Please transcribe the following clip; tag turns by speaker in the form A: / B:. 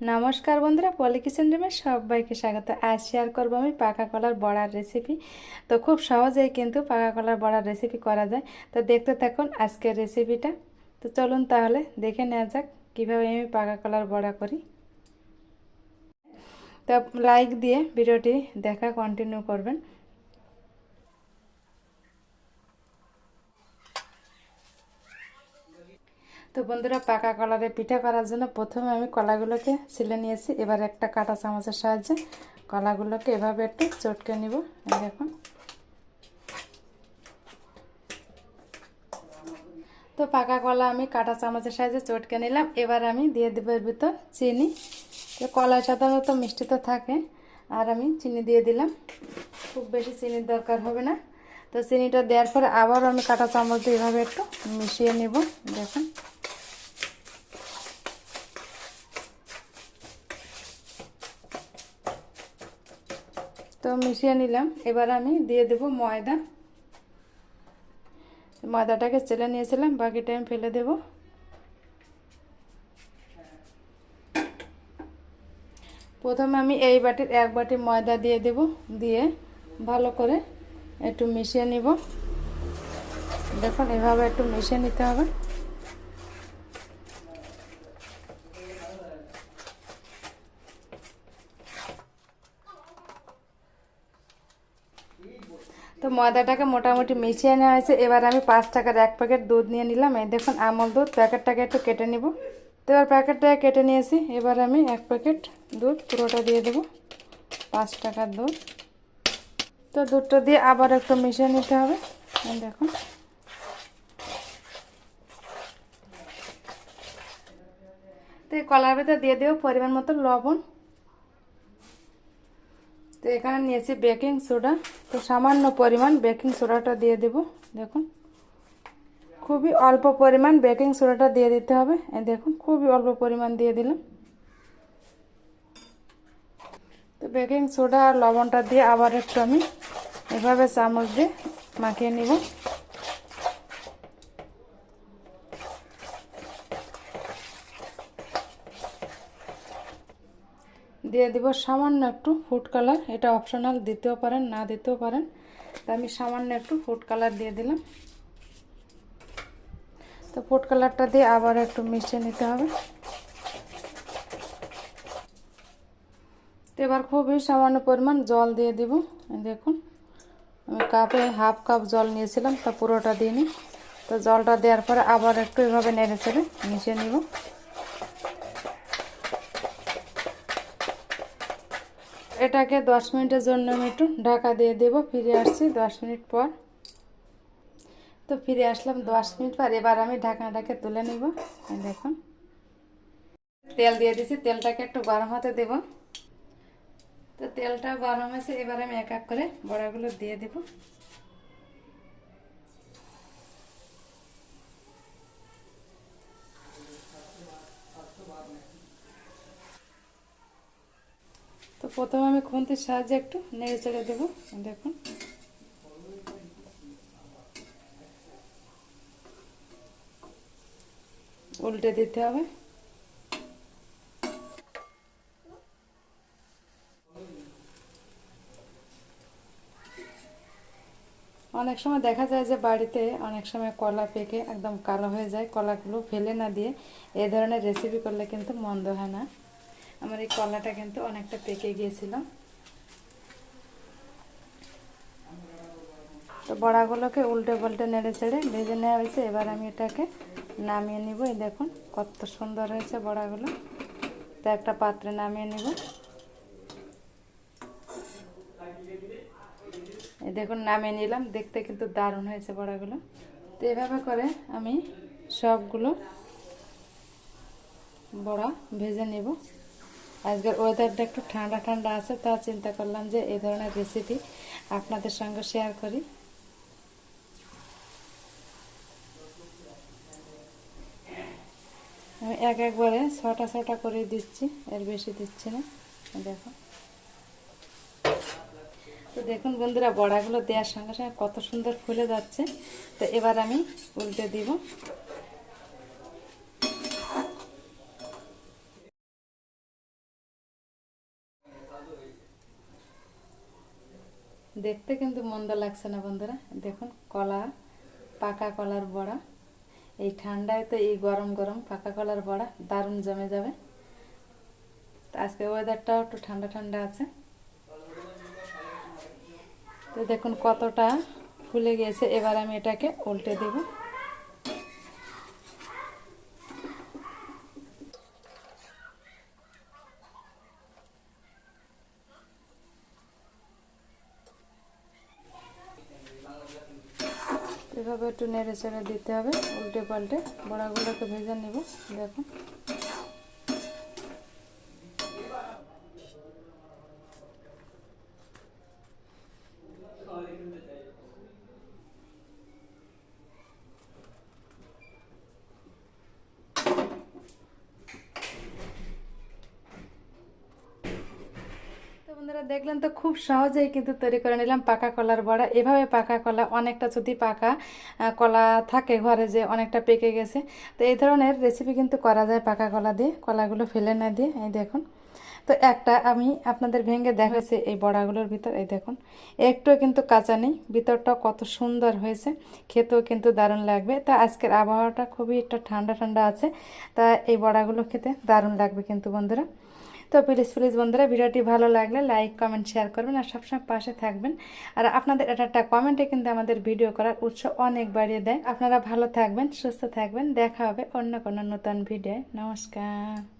A: নমস্কার বন্ধুরা, পলি কিচেন রুমে সবাইকে স্বাগত। আজ শেয়ার করব আমি পাকা কলার বড়ার রেসিপি তো খুব সহজেই কিন্তু পাকা কলার বড়ার রেসিপি করা যায়। তো দেখতে থাকুন আজকের রেসিপিটা তো চলুন তাহলে দেখে নেওয়া যাক কীভাবে আমি পাকা কলার বড়া করি। তো লাইক দিয়ে ভিডিওটি দেখা কন্টিনিউ করবেন। তো বন্ধুরা পাকা কলারে পিঠা করার জন্য প্রথমে আমি কলাগুলোকে ছিলে নিয়েছি। এবার একটা কাটা চামচের সাহায্যে কলাগুলোকে এভাবে একটু চটকে নিব। দেখুন। তো পাকা কলা আমি কাটা চামচের সাহায্যে চটকে নিলাম। এবার আমি দিয়ে দেবো এর ভিতর চিনি। তো কলার সাধারণত মিষ্টি তো থাকে, আর আমি চিনি দিয়ে দিলাম। খুব বেশি চিনির দরকার হবে না। তো চিনিটা দেওয়ার পরে আবার আমি কাটা চামচ দিয়ে এভাবে একটু মিশিয়ে নেব। দেখুন। তো মিশিয়ে নিলাম। এবার আমি দিয়ে দেব ময়দা। ময়দাটাকে চেলে নিয়েছিলাম, বাকিটা আমি ফেলে দেব। প্রথমে আমি এই বাটির এক বাটি ময়দা দিয়ে দেব, দিয়ে ভালো করে একটু মিশিয়ে নিব। দেখুন, এভাবে একটু মিশিয়ে নিতে হবে। ময়দাটাকে মোটামুটি মিশিয়ে নেওয়া হয়েছে। এবার আমি পাঁচ টাকার এক প্যাকেট দুধ নিয়ে নিলাম। এই দেখুন, আমল দুধ। প্যাকেটটাকে একটু কেটে নিব। তো এবার প্যাকেটটাকে কেটে নিয়েছি। এবার আমি এক প্যাকেট দুধ পুরোটা দিয়ে দেবো। পাঁচ টাকার দুধ। তো দুধটা দিয়ে আবার একটু মিশিয়ে নিতে হবে। দেখুন। তো এই কলার ভিতরে দিয়ে দেবো পরিমাণ মতো লবণ। তো এখানে নিয়েছি বেকিং সোডা। তো সামান্য পরিমাণ বেকিং সোডাটা দিয়ে দেব, দেখুন। খুবই অল্প পরিমাণ বেকিং সোডাটা দিয়ে দিতে হবে। দেখুন, খুবই অল্প পরিমাণ দিয়ে দিলাম। তো বেকিং সোডা আর লবণটা দিয়ে আবার একটু আমি এভাবে চামচ দিয়ে মাখিয়ে নিব। দিয়ে দিব সামান্য একটু ফুড কালার এটা অপশনাল দিতেও পারেন, না দিতেও পারেন। তা আমি সামান্য একটু ফুড কালার দিয়ে দিলাম। তো ফুড কালারটা দিয়ে আবার একটু মিশিয়ে নিতে হবে। তো এবার খুবই সামান্য পরিমাণ জল দিয়ে দিব। দেখুন, আমি কাপে হাফ কাপ জল নিয়েছিলাম, তা পুরোটা দিয়ে নিই তো জলটা দেওয়ার পরে আবার একটু এভাবে নেড়ে চেড়ে মিশিয়ে নিব। এটাকে দশ মিনিটের জন্য আমি একটু ঢাকা দিয়ে দেব। ফিরে আসছি দশ মিনিট পর। তো ফিরে আসলাম দশ মিনিট পর। এবার আমি ঢাকনাটাকে তুলে নিব। দেখুন। তেল দিয়ে দিছি তেলটাকে একটু গরম হতে দেব। তো তেলটা গরম হয়েছে। এবার আমি এক এক করে বড়াগুলো দিয়ে দেব। প্রথমে আমি খুন্তির সাহায্যে একটু নেড়ে চেড়ে দেবো। দেখুন। উল্টে দিতে হবে। অনেক সময় দেখা যায় যে বাড়িতে অনেক সময় কলা পেকে একদম কালো হয়ে যায়, কলাগুলো ফেলে না দিয়ে। এই ধরনের রেসিপি করলে কিন্তু মন্দ হয় না। আমার এই কলাটা কিন্তু অনেকটা পেকে গিয়েছিল। তো বড়াগুলোকে উল্টে পাল্টে নেড়ে চেড়ে ভেজে নেওয়া হয়েছে। এবার আমি এটাকে নামিয়ে নিব। এই দেখুন, কত সুন্দর হয়েছে বড়াগুলো। তো একটা পাত্রে নামিয়ে নিব। এই দেখুন, নামিয়ে নিলাম। দেখতে কিন্তু দারুণ হয়েছে বড়াগুলো। তো এভাবে করে আমি সবগুলো বড়া ভেজে নেব। আজকের ওয়েদারটা একটু ঠান্ডা ঠান্ডা আছে, তা চিন্তা করলাম যে এই ধরনের রেসিপি আপনাদের সঙ্গে শেয়ার করি। আমি এক একবারে ছটা ছটা করে দিচ্ছি, এর বেশি দিচ্ছি না। দেখো। তো দেখুন বন্ধুরা, বড়াগুলো দেওয়ার সঙ্গে সঙ্গে কত সুন্দর ফুলে যাচ্ছে। তো এবার আমি উল্টে দিব। দেখতে কিন্তু মন্দ লাগছে না বন্ধুরা। দেখুন, কলা, পাকা কলার বড়া। এই ঠান্ডায় তো এই গরম গরম পাকা কলার বড়া দারুণ জমে যাবে। আজকে ওয়েদারটাও একটু ঠান্ডা ঠান্ডা আছে। তো দেখুন কতটা ফুলে গিয়েছে। এবার আমি এটাকে উল্টে দেব। এভাবে একটু নেড়ে চেড়ে দিতে হবে উল্টে পাল্টে বড়াগুলোকে ভেজে নেব দেখুন তো বন্ধুরা দেখলেন তো খুব সহজেই কিন্তু তৈরি করে নিলাম পাকা কলার বড়া। এভাবে পাকা কলা অনেকটা যদি পাকা কলা থাকে ঘরে যে অনেকটা পেকে গেছে, তো এই ধরনের রেসিপি কিন্তু করা যায় পাকা কলা দিয়ে। কলাগুলো ফেলে না দিয়ে, এই দেখুন। তো একটা আমি আপনাদের ভেঙে দেখাচ্ছি এই বড়াগুলোর ভিতর, এই দেখুন। একটু কিন্তু কাঁচা নেই ভিতরটা কত সুন্দর হয়েছে, খেতেও কিন্তু দারুণ লাগবে। তা আজকের আবহাওয়াটা খুবই একটা ঠান্ডা ঠান্ডা আছে, তা এই বড়াগুলো খেতে দারুণ লাগবে কিন্তু বন্ধুরা। তো প্লিজ প্লিজ বন্ধুরা ভিডিওটি ভালো লাগলে লাইক, কমেন্ট, শেয়ার করবেন আর সবসময় পাশে থাকবেন। আর আপনাদের এটা একটা কমেন্টে কিন্তু আমাদের ভিডিও করার উৎস অনেক বাড়িয়ে দেয়। আপনারা ভালো থাকবেন, সুস্থ থাকবেন। দেখা হবে অন্য কোনো নতুন ভিডিও নমস্কার।